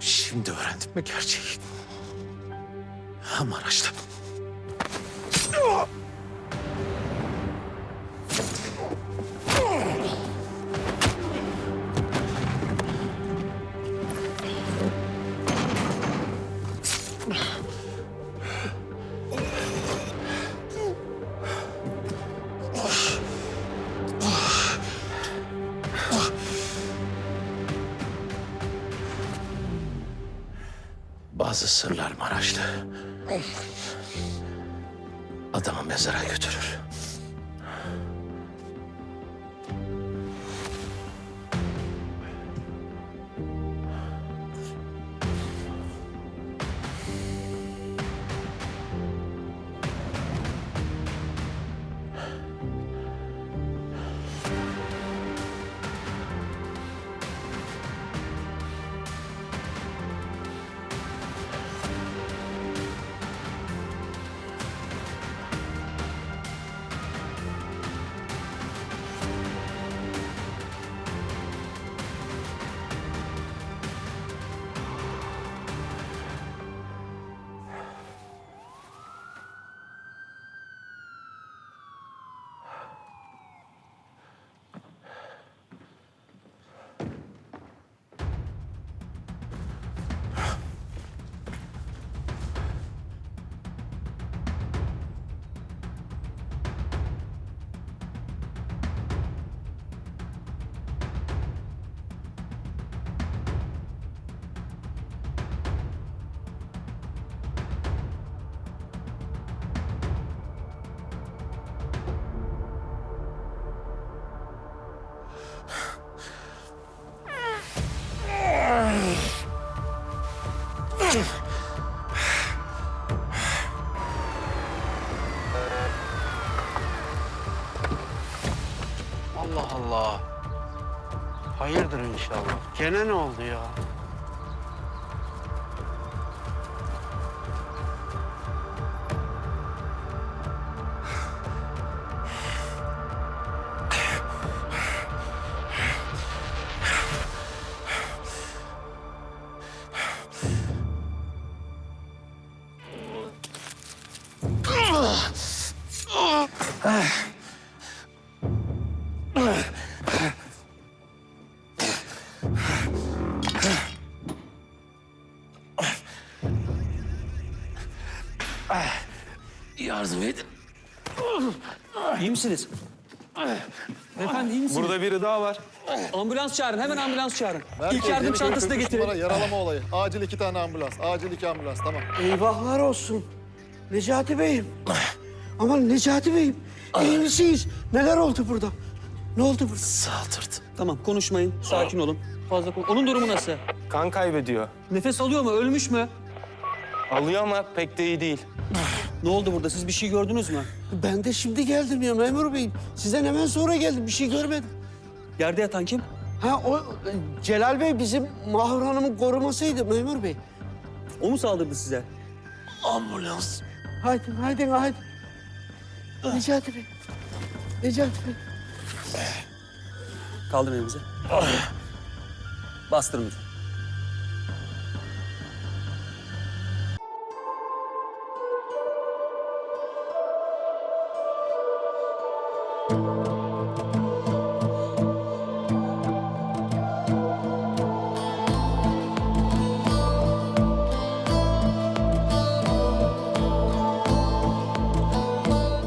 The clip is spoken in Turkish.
Şimdi öğrendim mi gerçeği? Ha Maraş'ta. Bazı sırlar Maraşlı. Adamı mezara götürür. Allah Allah. Hayırdır inşallah. Gene ne oldu ya? Yardım edin. İyi misiniz? Beyefendi iyi misiniz? Burada biri daha var. Ambulans çağırın, hemen ambulans çağırın. Merkez, İlk yardım çantası da 43 getirin. numara yaralama olayı. Acil iki tane ambulans. Acil iki ambulans. Tamam. Eyvahlar olsun. Necati Bey'im. Aman Necati Bey'im. iyi misiniz? Neler oldu burada? Ne oldu burada? Saldırdı. Tamam, konuşmayın. Sakin olun. Fazla kon- Onun durumu nasıl? Kan kaybediyor. Nefes alıyor mu? Ölmüş mü? Alıyor ama pek de iyi değil. Ne oldu burada? Siz bir şey gördünüz mü? Ben de şimdi geldim ya memur beyim. Sizden hemen sonra geldim. Bir şey görmedim. Yerde yatan kim? Ha o e, Celal Bey bizim Mahur Hanım'ın korumasıydı memur bey. O mu saldırdı size? Ambulans. Haydi, haydi, haydi. Necati Bey. Necati Bey. Kaldırın elinizi. Bastırın lütfen.